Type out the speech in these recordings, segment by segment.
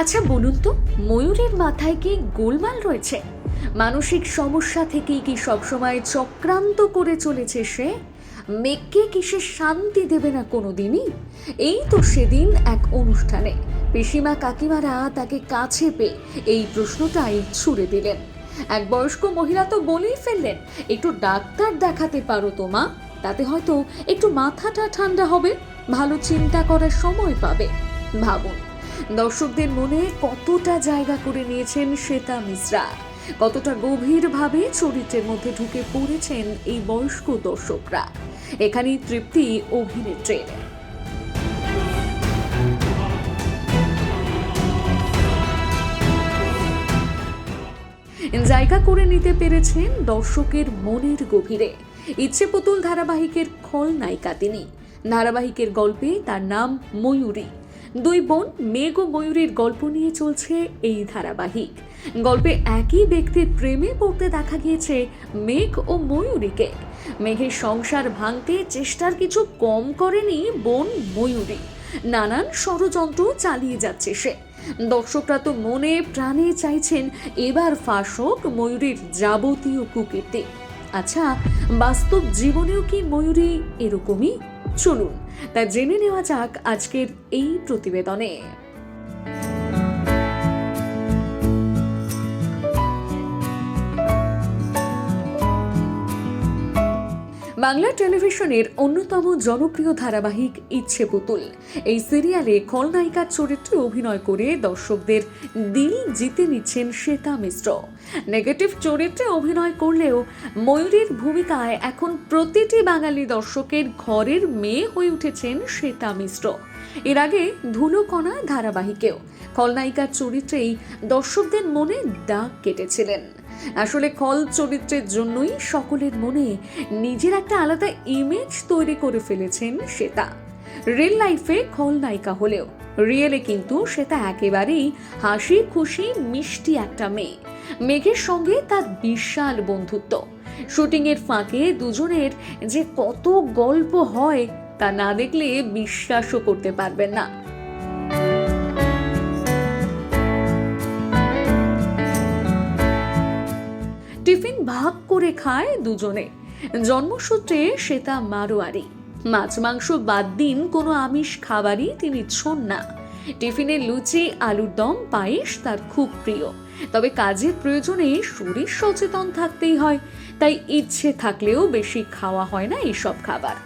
আচ্ছা বলুন তো, ময়ূরের মাথায় কি গোলমাল রয়েছে? মানসিক সমস্যা থেকেই কি সবসময় চক্রান্ত করে চলেছে সে? মেঘকে কি সে শান্তি দেবে না কোনোদিনই? এই তো সেদিন এক অনুষ্ঠানে। পিসিমা কাকিমারা তাকে কাছে পেয়ে এই প্রশ্নটাই ছুড়ে দিলেন। এক বয়স্ক মহিলা তো বলেই ফেললেন, একটু ডাক্তার দেখাতে পারো তো মা, তাতে হয়তো একটু মাথাটা ঠান্ডা হবে, ভালো চিন্তা করার সময় পাবে। ভাবুন। দর্শকদের মনে কতটা জায়গা করে নিয়েছেন শ্বেতা মিশ্রা? কতটা গভীরভাবে চরিত্রের মধ্যে ঢুকে পড়েছেন এই বয়স্ক দর্শকরা? এখানেই তৃপ্তি অভিনেত্রীর। জায়গা করে নিতে পেরেছেন দর্শকের মনের গভীরে। ইচ্ছে পুতুল ধারাবাহিকের খলনায়িকা তিনি। ধারাবাহিকের গল্পে তার নাম ময়ূরী। দুই বোন মেঘ ও ময়ূরীর গল্প নিয়ে চলছে এই ধারাবাহিক। গল্পে একই ব্যক্তির প্রেমে পড়তে দেখা গিয়েছে মেঘ ও ময়ূরীকে। মেঘের সংসার ভাঙতে চেষ্টার কিছু কম করেনি বোন ময়ূরী। নানান ষড়যন্ত্র চালিয়ে যাচ্ছে সে। দর্শকরা তো মনে প্রাণে চাইছেন এবার ফাঁস হোক ময়ূরীর যাবতীয় কুকীর্তি। আচ্ছা বাস্তব জীবনেও কি ময়ূরী এরকমই? চলুন তা জেনে নেওয়া যাক আজকের এই প্রতিবেদনে। বাংলা টেলিভিশনের অন্যতম জনপ্রিয় ধারাবাহিক ইচ্ছে পুতুল। এই সিরিয়ালে খলনায়িকার চরিত্রে অভিনয় করে দর্শকদের দিল জিতে নিচ্ছেন শ্বেতা মিশ্র। নেগেটিভ চরিত্রে অভিনয় করলেও ময়ূরীর ভূমিকায় এখন প্রতিটি বাঙালি দর্শকের ঘরের মেয়ে হয়ে উঠেছেন শ্বেতা মিশ্র। এর আগে ধুলোকণা ধারাবাহিকেও খলনায়িকার চরিত্রেই দর্শকদের মনে দাগ কেটেছিলেন। আসলে খল চরিত্রের জন্যই সকলের মনে নিজের একটা আলাদা ইমেজ তৈরি করে ফেলেছেন শ্বেতা। রিয়েল লাইফে খলনায়িকা হলেও রিয়েলে কিন্তু শ্বেতা একেবারেই হাসি খুশি মিষ্টি একটা মেয়ে। মেঘের সঙ্গে তার বিশাল বন্ধুত্ব। শুটিংয়ের ফাঁকে দুজনের যে কত গল্প হয় তা না দেখলে বিশ্বাসও করতে পারবেন না। ভাগ করে খায় দুজনে। জন্মসূত্রে শ্বেতা মারোয়ারি। মাছ মাংস বাদ দিন কোনো আমিষ খাবারই তিনি ছোন না। টিফিনে লুচি, আলুর দম, পায়েস তার খুব প্রিয়। তবে কাজের প্রয়োজনে শরীর সচেতন থাকতেই হয়, তাই ইচ্ছে থাকলেও বেশি খাওয়া হয় না এইসব খাবার।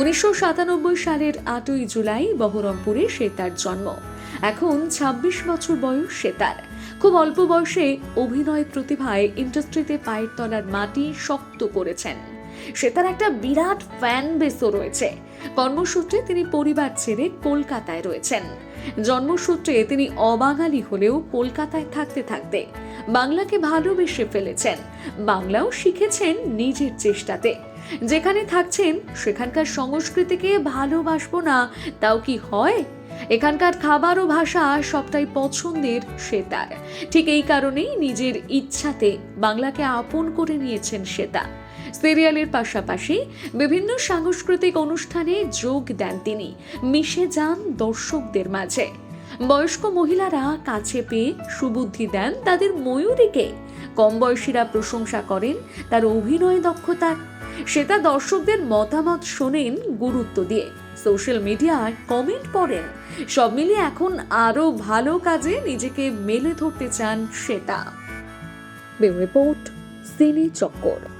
উনিশশো সাতানব্বই সালের আটই জুলাই বহরমপুরে শ্বেতার জন্ম। এখন ২৬ বছর বয়স শ্বেতার। খুব অল্প বয়সে অভিনয় প্রতিভায় ইন্ডাস্ট্রিতে পায়ের তলার মাটি শক্ত করেছেন। সে তার একটা বিরাট ফ্যান বেসও রয়েছে। কর্মসূত্রে তিনি পরিবার ছেড়ে কলকাতায় রয়েছেন। জন্মসূত্রে তিনি অবাঙালি হলেও কলকাতায় থাকতে থাকতে বাংলাকে ভালোবেসে ফেলেছেন। বাংলাও শিখেছেন নিজের চেষ্টাতে। যেখানে থাকছেন, সেখানকার সংস্কৃতিকে ভালোবাসবো না, তাও কি হয়? এখানকার খাবার ও ভাষা সবটাই পছন্দের, সে তার। ঠিক এই কারণেই নিজের ইচ্ছাতে বাংলাকে আপন করে নিয়েছেন শ্বেতা সিরিয়ালের পাশাপাশি বিভিন্ন সাংস্কৃতিক অনুষ্ঠানে যোগ দেন তিনি। মিশে যান দর্শকদের মাঝে। বয়স্ক মহিলারা কাছে পেয়ে সুবুদ্ধি দেন তাদের ময়ূরীকে। কম বয়সীরা প্রশংসা করেন তার অভিনয় দক্ষতার সেটা দর্শকদের মতামত শোনেন গুরুত্ব দিয়ে। সোশ্যাল মিডিয়ায় কমেন্ট পড়েন। সব মিলিয়ে এখন আরও ভালো কাজে নিজেকে মেলে ধরতে চান শ্বেতা রিপোর্ট, সিনে চক্কর।